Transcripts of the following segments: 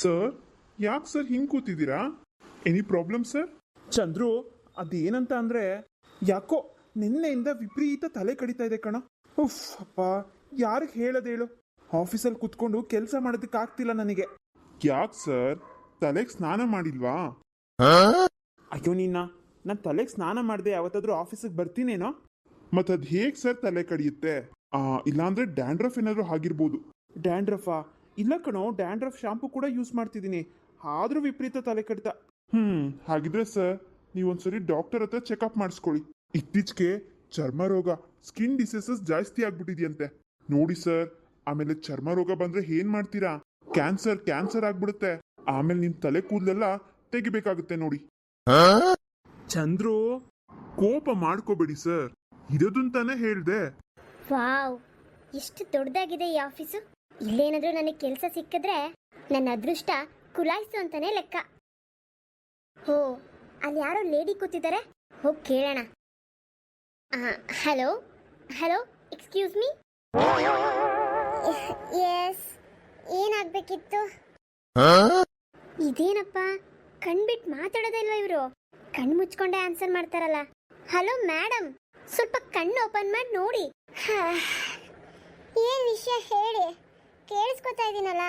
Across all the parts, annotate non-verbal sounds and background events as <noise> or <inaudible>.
Sir ಯಾಕೆ sir ಹಿಂಗ್ ಕೂತಿದ್ದೀರಾ? ಎನಿ ಪ್ರಾಬ್ಲಮ್ ಸರ್ ಚಂದ್ರು ಅದೇನಂತ ಅಂದ್ರೆ ಯಾಕೋ ನಿನ್ನೆಯಿಂದ ವಿಪರೀತ ತಲೆ ಕಡಿತಾ ಇದೆ ಕಣ. ಉಫ್ ಅಪ್ಪ ಯಾರಿಗೆ ಹೇಳೋದೇಳು? ಆಫೀಸಲ್ಲಿ ಕುತ್ಕೊಂಡು ಕೆಲಸ ಮಾಡೋದಕ್ಕೆ ಆಗ್ತಿಲ್ಲ ನನಗೆ. ಯಾಕೆ ಸರ್ ತಲೆಗೆ ಸ್ನಾನ ಮಾಡಿಲ್ವಾ? ಅಯ್ಯೋ ನಿನ್ನ ನಾನು ತಲೆಗೆ ಸ್ನಾನ ಮಾಡಿದೆ ಯಾವತ್ತಾದ್ರೂ ಆಫೀಸಿಗೆ ಬರ್ತೀನೇನೋ? ಮತ್ತೆ ಅದು ಹೇಗೆ ಸರ್ ತಲೆ ಕಡಿಯುತ್ತೆ? ಆ ಇಲ್ಲಾಂದ್ರೆ ಡ್ಯಾಂಡ್ರಫ್ ಏನಾದರೂ ಆಗಿರ್ಬೋದು. ಡ್ಯಾಂಡ್ರಫಾ? ಇಲ್ಲ ಕಣೋ ಡ್ಯಾಂಡ್ರಫ್ ಶಾಂಪು ಕೂಡ ಯೂಸ್ ಮಾಡ್ತಿದ್ದೀನಿ. ಆದ್ರೂ ವಿಪರೀತ ತಲೆ ಕಡಿತ. ಹ್ಮ್ ಹಾಗಿದ್ರೆ ಸರ್ ನೀವೊಂದ್ಸರಿ ಡಾಕ್ಟರ್ ಹತ್ರ ಚೆಕಪ್ ಮಾಡಿಸ್ಕೊಳ್ಳಿ. ಇತ್ತೀಚೆಗೆ ಚರ್ಮ ರೋಗ ಸ್ಕಿನ್ ಡಿಸೀಸಸ್ ಜಾಸ್ತಿ ಆಗ್ಬಿಟ್ಟಿದೆಯಂತೆ. ನೋಡಿ ಸರ್ ಆಮೇಲೆ ಚರ್ಮ ರೋಗ ಬಂದ್ರೆ ಏನ್ ಮಾಡ್ತೀರಾ? ಕ್ಯಾನ್ಸರ್ ಕ್ಯಾನ್ಸರ್ ಆಗ್ಬಿಡುತ್ತೆ. ಆಮೇಲೆ ನಿಮ್ ತಲೆ ಕೂದಲೆಲ್ಲ ತೆಗಿಬೇಕಾಗುತ್ತೆ ನೋಡಿ. ಚಂದ್ರು ಕೋಪ ಮಾಡ್ಕೋಬೇಡಿ ಸರ್ ಇರೋದಂತಾನೆ ಹೇಳ್ದೆ. ವಾವ್ ಎಷ್ಟು ದೊಡ್ಡದಾಗಿದೆ ಈ ಆಫೀಸು ಇಲ್ಲೇನಾದ್ರೂ ನನಗೆ ಕೆಲಸ ಸಿಕ್ಕಿದ್ರೆ ನನ್ನ ಅದೃಷ್ಟ ಕುಲಾಯಿಸು ಅಂತಾನೆ ಲೆಕ್ಕ. ಹೋ ಅಲ್ಲಿ ಯಾರೋ ಲೇಡಿ ಕೂತಿದ್ದಾರೆ? ಹೋಗಿ ಕೇಳೋಣ. Hello? Hello excuse me? Yes ಏನಾಗ್ಬೇಕಿತ್ತು? ಇದೇನಪ್ಪ ಕಣ್ಬಿಟ್ಟು ಮಾತಾಡೋದೇ ಇಲ್ವಾ ಇವರು? ಕಣ್ಣು ಮುಚ್ಕೊಂಡೆ ಆನ್ಸರ್ ಮಾಡ್ತಾರಲ್ಲ. ಹಲೋ ಮೇಡಮ್ ಸ್ವಲ್ಪ ಕಣ್ಣು ಓಪನ್ ಮಾಡಿ ನೋಡಿ. ಏನ್ ವಿಷಯ ಹೇಳಿ? ಕೇಳಿಸ್ಕೊತಾ ಇದೀನಲ್ಲ?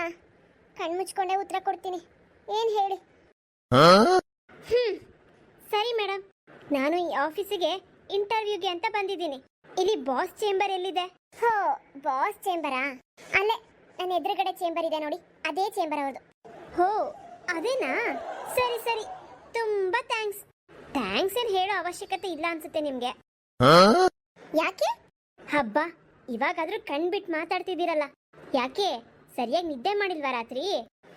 ಕಣ್ಮುಚ್ಕೊಂಡೆ ಉತ್ತರ ಕೊಡ್ತೀನಿ. ಏನ್ ಹೇಳಿ? ಹ್ಮ್. ಸರಿ ಮೇಡಮ್ ನಾನು ಈ ಆಫೀಸಿಗೆ ಇಂಟರ್ವ್ಯೂಗೆ ಅಂತ ಬಂದಿದ್ದೀನಿ. ಇಲ್ಲಿ ಬಾಸ್ ಚೇಂಬರ್ ಎಲ್ಲಿದೆ? ಹೋ ಬಾಸ್ ಚೇಂಬರಾ? ಅಲ್ಲೇ ನನ್ನ ಎದುರುಗಡೆ ಚೇಂಬರ್ ಇದೆ ನೋಡಿ. ಅದೇ ಚೇಂಬರ್ ಅವ್ರದ್ದು ಹೋ ಅದೇನಾ? ಸರಿ ಸರಿ. ತುಂಬಾ ಥ್ಯಾಂಕ್ಸ್. ಥ್ಯಾಂಕ್ಸ್ ಏನ್ ಹೇಳೋ ಅವಶ್ಯಕತೆ ಇಲ್ಲ ಅನ್ಸುತ್ತೆ ನಿಮ್ಗೆ. ಯಾಕೆ? ಹಬ್ಬ ಇವಾಗಾದ್ರೂ ಕಣ್ಬಿಟ್ಟು ಮಾತಾಡ್ತಿದ್ದೀರಲ್ಲ. ಯಾಕೆ? ಸರಿಯಾಗಿ ನಿದ್ದೆ ಮಾಡಿಲ್ವಾ ರಾತ್ರಿ?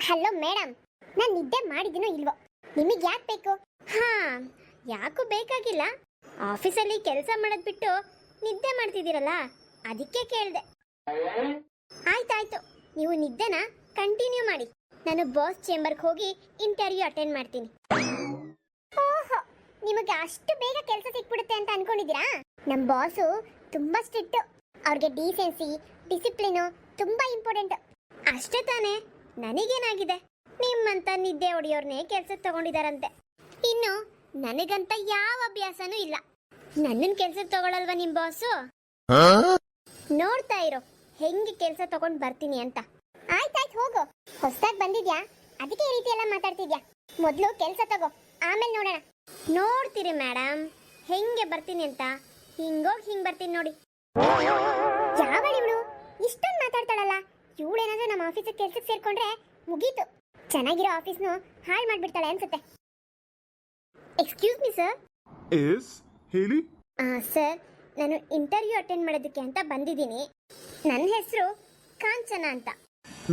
ಹಲೋ ಮೇಡಮ್ ನಾನು ನಿದ್ದೆ ಮಾಡಿದ್ದೀನೋ ಇಲ್ವೋ? ನಿಮಗೆ ಯಾಕೆ ಬೇಕು? ಹಾ, ಯಾಕೂ ಬೇಕಾಗಿಲ್ಲ. ಆಫೀಸಲ್ಲಿ ಕೆಲಸ ಮಾಡೋದ್ ಬಿಟ್ಟು ನಿದ್ದೆ ಮಾಡ್ತಿದ್ದೀರಲ್ಲ, ಅದಕ್ಕೆ ಕೇಳಿದೆ. ಆಯ್ತಾಯ್ತು. ನೀವು ನಿದ್ದೆನ ಕಂಟಿನ್ಯೂ ಮಾಡಿ. ನಾನು ಬಾಸ್ ಚೇಂಬರ್ಗೆ ಹೋಗಿ ಇಂಟರ್ವ್ಯೂ ಅಟೆಂಡ್ ಮಾಡ್ತೀನಿ. ಓಹೋ, ನಿಮಗೆ ಅಷ್ಟು ಬೇಗ ಕೆಲಸ ಸಿಕ್ಬಿಡುತ್ತೆ ಅಂತ ಅನ್ಕೊಂಡಿದ್ದೀರಾ? ನಮ್ಮ ಬಾಸು ತುಂಬಾ ಸ್ಟ್ರಿಕ್ಟ್. ಅವ್ರಿಗೆ ಡಿಸೆನ್ಸಿ, ಡಿಸಿಪ್ಲಿನು ತುಂಬಾ ಇಂಪಾರ್ಟೆಂಟ್. ಅಷ್ಟೇ ತಾನೇ ನನಗೇನಾಗಿದೆ? ನಿಮ್ಮಂತ ನಿದ್ದೆ ಹೊಡೆಯೋರ್ನೇ ಕೆಲ್ಸಕ್ಕೆ ತಗೊಂಡಿದಾರಂತೆ. ಇನ್ನು ನನಗಂತ ಯಾವ ಅಭ್ಯಾಸನೂ ಇಲ್ಲ. ನನ್ನನ್ ಕೆಲ್ಸಕ್ಕೆ ತಗೊಳಲ್ವಾ ನಿಮ್ ಬಾಸು? ನೋಡ್ತಾ ಇರೋ ಹೆಂಗೆ ಕೆಲಸ ತಗೊಂಡ್ ಬರ್ತೀನಿ ಅಂತ. ಆಯ್ತಾಯ್ತು ಹೋಗು. ಹೊಸ್ದಾಗ್ ಬಂದಿದ್ಯಾ? ಅದಕ್ಕೆ ಈ ರೀತಿ ಎಲ್ಲ ಮಾತಾಡ್ತಿದ್ಯಾ? ಮೊದ್ಲು ಕೆಲಸ ತಗೋ ಆಮೇಲೆ ನೋಡೋಣ. ನೋಡ್ತೀರಿ ಮೇಡಮ್ ಹೆಂಗೆ ಬರ್ತೀನಿ ಅಂತ. ಹಿಂಗೋಗಿ ಹಿಂಗ್ ಬರ್ತೀನಿ ನೋಡಿ. ಯಾವ ಇವಳು ಇಷ್ಟೊಂದು ಮಾತಾಡ್ತಾಳಲ್ಲ. ಇವಳೇನಾದ್ರೂ ನಮ್ಮ ಆಫೀಸ್ ಕೆಲ್ಸಕ್ಕೆ ಸೇರ್ಕೊಂಡ್ರೆ ಮುಗೀತು. ಚೆನ್ನಾಗಿರೋ ಆಫೀಸ್ನು ಹಾಳು ಮಾಡ್ಬಿಡ್ತಾಳೆ ಅನ್ಸುತ್ತೆ. ಎಕ್ಸ್ಕ್ಯೂಸ್ ಮೀ ಸರ್ ಎಸ್ ಹೇಳಿ. ಸರ್ ನಾನು ಇಂಟರ್ವ್ಯೂ ಅಟೆಂಡ್ ಮಾಡೋದಕ್ಕೆ ಅಂತ ಬಂದಿದ್ದೀನಿ. ನನ್ನ ಹೆಸರು ಕಾಂಚನ ಅಂತ.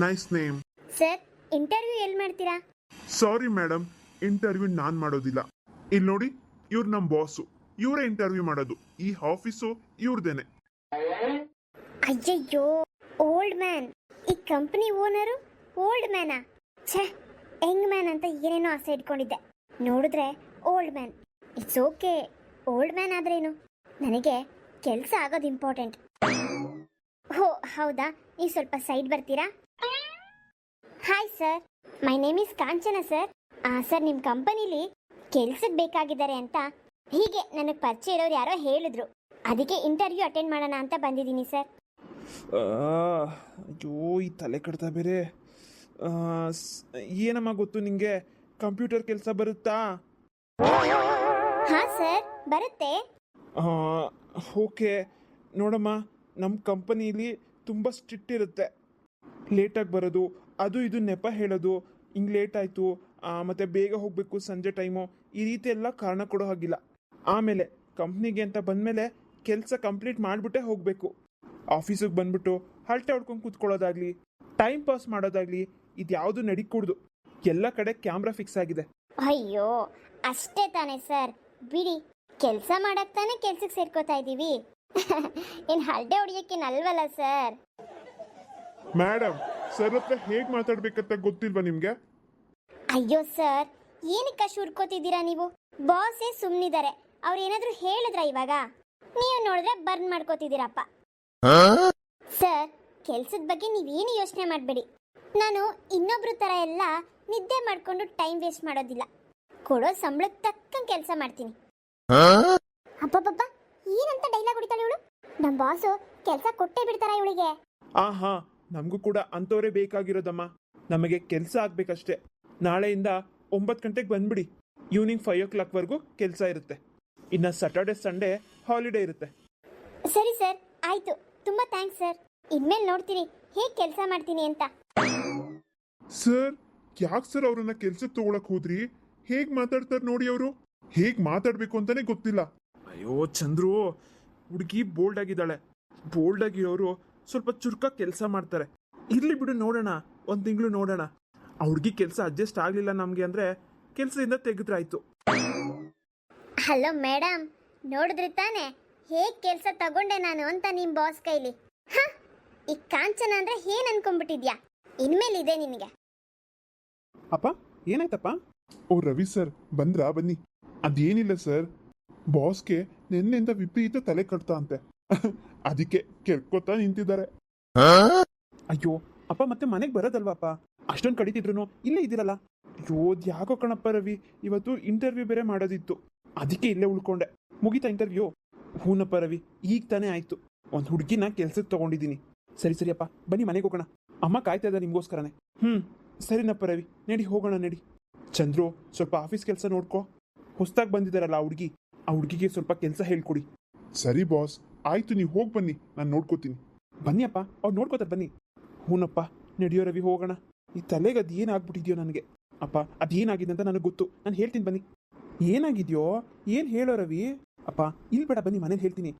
ನೈಸ್ ನೇಮ್ ಸರ್ ಇಂಟರ್ವ್ಯೂ ಎಲ್ಲಿ ಮಾಡ್ತೀರಾ? ಸಾರಿ ಮೇಡಮ್ ಇಂಟರ್ವ್ಯೂ ನಾನು ಮಾಡೋದಿಲ್ಲ. ಇಲ್ಲಿ ನೋಡಿ ಇವ್ರು ನಮ್ಮ ಬಾಸು ಇವರೇ ಇಂಟರ್ವ್ಯೂ ಮಾಡೋದು. ಈ ಆಫೀಸು ಇವ್ರದೇನೆ. ಅಯ್ಯಯ್ಯೋ. Old man. ಈ ಕಂಪನಿ ಓನರು ಓಲ್ಡ್ ಮ್ಯಾನಾ? ಛೇ ಯಂಗ್ ಮ್ಯಾನ್ ಅಂತ ಏನೇನೋ ಆಸೆ ಇಟ್ಕೊಂಡಿದ್ದೆ. ನೋಡಿದ್ರೆ old man. It's okay old man ಆದ್ರೇನು? ನನಗೆ ಕೆಲಸ ಆಗೋದು ಇಂಪಾರ್ಟೆಂಟ್ ಹೋ ಹೌದಾ? ನೀವು ಸ್ವಲ್ಪ ಸೈಡ್ ಬರ್ತೀರಾ? Hi sir my name is Kanchana sir sir ನಿಮ್ಮ ಕಂಪನಿಲಿ ಕೆಲ್ಸಕ್ಕೆ ಬೇಕಾಗಿದ್ದಾರೆ ಅಂತ ಹೀಗೆ ನನಗೆ ಪರಿಚಯ ಇರೋರು ಯಾರೋ ಹೇಳಿದ್ರು. ಅದಕ್ಕೆ ಇಂಟರ್ವ್ಯೂ ಅಟೆಂಡ್ ಮಾಡೋಣ ಅಂತ ಬಂದಿದ್ದೀನಿ ಸರ್ ಆ, ಅಯ್ಯೋ ಈ ತಲೆ ಕಡ್ತಾ ಬೇರೆ. ಏನಮ್ಮ ಗೊತ್ತು ನಿಂಗೆ? ಕಂಪ್ಯೂಟರ್ ಕೆಲಸ ಬರುತ್ತಾ? ಹಾ ಸರ್ ಬರುತ್ತೆ. ಓಕೆ. ನೋಡಮ್ಮ ನಮ್ಮ ಕಂಪನಿಲಿ ತುಂಬ ಸ್ಟ್ರಿಕ್ಟ್ ಇರುತ್ತೆ. ಲೇಟಾಗಿ ಬರೋದು ಅದು ಇದು ನೆಪ ಹೇಳೋದು ಹಿಂಗೆ ಲೇಟ್ ಆಯಿತು ಮತ್ತು ಬೇಗ ಹೋಗಬೇಕು ಸಂಜೆ ಟೈಮು ಈ ರೀತಿ ಎಲ್ಲ ಕಾರಣ ಕೊಡೋ ಹಾಗಿಲ್ಲ. ಆಮೇಲೆ ಕಂಪ್ನಿಗೆ ಅಂತ ಬಂದಮೇಲೆ ಕೆಲಸ ಕಂಪ್ಲೀಟ್ ಮಾಡಿಬಿಟ್ಟೆ ಹೋಗಬೇಕು. ಆಫೀಸಿಗೆ ಬಂದ್ಬಿಟ್ಟು ಹಲ್ಟೆ ಹೊಡ್ಕೊಂಡು ಕೂತ್ಕೊಳ್ಳೋದಾಗಲಿ ಟೈಮ್ ಪಾಸ್ ಮಾಡೋದಾಗಲಿ ಇದು ಯಾವುದು ನಡಿಕೂಡ್ದು. ಎಲ್ಲ ಕಡೆ ಕ್ಯಾಮ್ರಾ ಫಿಕ್ಸ್ ಆಗಿದೆ. ಅಯ್ಯೋ ಅಷ್ಟೇ ತಾನೇ ಸರ್. ಬಿಡಿ ಕೆಲಸ ಮಾಡಕ್ ತಾನೇ ಕೆಲ್ಸಕ್ಕೆ ಸೇರ್ಕೋತಾ ಇದ್ದೀವಿ ಇನ್ <laughs> ಹಲ್ಡೆ ಹೊಡಿಯೋಕ್ಕೇನಲ್ವಲ್ಲ ಸರ್? ಮೇಡಮ್ ಸರ್ ಹತ್ರ ಹೇಗೆ ಮಾತಾಡ್ಬೇಕಂತ ಗೊತ್ತಿಲ್ವಾ ನಿಮ್ಗೆ? ಅಯ್ಯೋ ಸರ್ ಏನಕ್ಕೆ ಅಷ್ಟು ಹುಡ್ಕೋತಿದ್ದೀರಾ ನೀವು? ಬಾಸೇ ಸುಮ್ಮನಿದ್ದಾರೆ ಅವ್ರು ಏನಾದರೂ ಹೇಳಿದ್ರ ಇವಾಗ? ನೀವು ನೋಡಿದ್ರೆ ಬರ್ನ್ ಮಾಡ್ಕೋತಿದ್ದೀರಪ್ಪ. ಸರ್ ಕೆಲ್ಸದ ಬಗ್ಗೆ ನೀವೇನು ಯೋಚನೆ ಮಾಡಬೇಡಿ. ನಾನು ಇನ್ನೊಬ್ರ ತರ ಎಲ್ಲ ನಿದ್ದೆ ಮಾಡ್ಕೊಂಡು ಟೈಮ್ ವೇಸ್ಟ್ ಮಾಡೋದಿಲ್ಲ. ಕೊಡೋ ಸಂಬಳಕ್ಕೆ ತಕ್ಕಂಗೆ ಕೆಲಸ ಮಾಡ್ತೀನಿ. ಅಪ್ಪಪ್ಪಪ್ಪ ಏನಂತ ಡೈಲಾಗ್ ಹೊಡಿತಾಳೆ ಇವಳು? ನಮ್ಮ ಬಾಸ್ ಕೆಲಸ ಕೊಟ್ಟೇ ಬಿಡ್ತಾರ ಇವಳಿಗೆ? ಆಹಾ ನಮಗೂ ಕೂಡ ಅಂಥವರೇ ಬೇಕಾಗಿರೋದಮ್ಮ. ನಮಗೆ ಕೆಲಸ ಆಗ್ಬೇಕಷ್ಟೇ. ನಾಳೆಯಿಂದ ಒಂಬತ್ತು ಗಂಟೆಗೆ ಬಂದ್ಬಿಡಿ. ಈವ್ನಿಂಗ್ ಫೈವ್ ಓ ಕ್ಲಾಕ್ವರೆಗೂ ಕೆಲಸ ಇರುತ್ತೆ. ಇನ್ನು ಸ್ಯಾಟರ್ಡೆ ಸಂಡೇ ಹಾಲಿಡೇ ಇರುತ್ತೆ. ಸರಿ ಸರ್ ಆಯ್ತು. ತುಂಬಾ ಥ್ಯಾಂಕ್ಸ್ ಸರ್. ಇನ್ಮೇಲೆ ನೋಡ್ತೀನಿ. ಹೇಗೆ ಕೆಲಸ ಮಾಡ್ತೀನಿ ಅಂತ. ಸರ್ ಯಾಕೆ ಸರ್ ಅವ್ರನ್ನ ಕೆಲ್ಸಕ್ಕೆ ತಗೊಳಕ್ ಹೋದ್ರಿ? ಹೇಗ್ ಮಾತಾಡ್ತಾರೆ ನೋಡಿ ಅವರು? ಹೇಗ್ ಮಾತಾಡ್ಬೇಕು ಅಂತಾನೆ ಗೊತ್ತಿಲ್ಲ. ಅಯ್ಯೋ ಚಂದ್ರು ಹುಡುಗಿ ಬೋಲ್ಡ್ ಆಗಿದ್ದಾಳೆ. ಬೋಲ್ಡ್ ಆಗಿರೋರು ಸ್ವಲ್ಪ ಚುರುಕ ಕೆಲಸ ಮಾಡ್ತಾರೆ. ಇರ್ಲಿ ಬಿಡು ನೋಡೋಣ. ಒಂದ್ ತಿಂಗಳು ನೋಡೋಣ. ಆ ಹುಡುಗಿ ಕೆಲಸ ಅಡ್ಜಸ್ಟ್ ಆಗಲಿಲ್ಲ ನಮಗೆ ಅಂದ್ರೆ ಕೆಲಸದಿಂದ ತೆಗೆದ್ರಾಯ್ತು. ಹಲೋ ಮೇಡಮ್ ನೋಡಿದ್ರಿ ತಾನೆ. ಹೇಗ್ ಕೆಲಸ ತಗೊಂಡೆ ನಾನು ಅಂತ ನಿಮ್ಮ ಬಾಸ್ ಕೈಲಿ? ಹ? ಈ ಕಾಂಚನ ಅಂದ್ರೆ ಏನ್ ಅನ್ಕೊಂಡ್ಬಿಟ್ಟಿದ್ಯಾ? ಇನ್ಮೇಲೆ ಇದೆ ನಿನಗೆ. ಅಪ್ಪ, ಏನಾಯ್ತಪ್ಪ? ಓ, ರವಿ ಸರ್, ಬಂದ್ರಾ, ಬನ್ನಿ. ಅದೇನಿಲ್ಲ ಸರ್. ಬಾಸ್ಗೆ ನಿನ್ನೆಯಿಂದ ವಿಪರೀತ ತಲೆ ಕಟ್ತಾ ಅಂತೆ. <laughs> ಅದಕ್ಕೆ ಕೆರ್ಕೋತಾ ನಿಂತಿದ್ದಾರೆ. ಅಯ್ಯೋ, ಅಪ್ಪ, ಮತ್ತೆ ಮನೆಗೆ ಬರೋದಲ್ವಾಪ್ಪ? ಅಷ್ಟೊಂದು ಕಡಿತಿದ್ರು ಇಲ್ಲೇ ಇದ್ದೀರಲ್ಲ? ಅಯ್ಯೋ ಯಾಕೋ ಕಣಪ್ಪ ರವಿ, ಇವತ್ತು ಇಂಟರ್ವ್ಯೂ ಬೇರೆ ಮಾಡೋದಿತ್ತು. ಅದಕ್ಕೆ ಇಲ್ಲೇ ಉಳ್ಕೊಂಡೆ. ಮುಗೀತಾ ಇಂಟರ್ವ್ಯೂ ಹೂನಪ್ಪ ರವಿ ಈಗ ತಾನೇ ಆಯ್ತು. ಒಂದು ಹುಡುಗಿನ ಕೆಲ್ಸಕ್ಕೆ ತಗೊಂಡಿದ್ದೀನಿ. ಸರಿ ಸರಿಯಪ್ಪ ಬನ್ನಿ ಮನೆಗೆ ಹೋಗೋಣ. ಅಮ್ಮ ಕಾಯ್ತಾ ಇದ್ದಾರೆ ನಿಮಗೋಸ್ಕರನೇ. ಹ್ಞೂ ಸರಿನಪ್ಪ ರವಿ ನಡಿ ಹೋಗೋಣ ನಡಿ. ಚಂದ್ರು ಸ್ವಲ್ಪ ಆಫೀಸ್ ಕೆಲಸ ನೋಡ್ಕೋ. ಹೊಸ್ದಾಗಿ ಬಂದಿದ್ದಾರಲ್ಲ ಆ ಹುಡುಗಿ ಆ ಹುಡುಗಿಗೆ ಸ್ವಲ್ಪ ಕೆಲಸ ಹೇಳ್ಕೊಡಿ. ಸರಿ ಬಾಸ್ ಆಯ್ತು ನೀವು ಹೋಗಿ ಬನ್ನಿ ನಾನು ನೋಡ್ಕೋತೀನಿ. ಬನ್ನಿ ಅಪ್ಪ ಅವ್ರು ನೋಡ್ಕೋತಾರೆ ಬನ್ನಿ. ಹೂನಪ್ಪ ನಡೆಯೋ ರವಿ ಹೋಗೋಣ. ಈ ತಲೆಗೆ ಅದು ಏನಾಗ್ಬಿಟ್ಟಿದ್ಯೋ ನನಗೆ. ಅಪ್ಪ ಅದೇನಾಗಿದೆ ಅಂತ ನನಗೆ ಗೊತ್ತು. ನಾನು ಹೇಳ್ತೀನಿ ಬನ್ನಿ. ಏನಾಗಿದೆಯೋ ಏನು ಹೇಳೋ ರವಿ? ಅಪ್ಪ ಇಲ್ಲಿ ಬನ್ನಿ ಮನೇಲಿ ಹೇಳ್ತೀನಿ.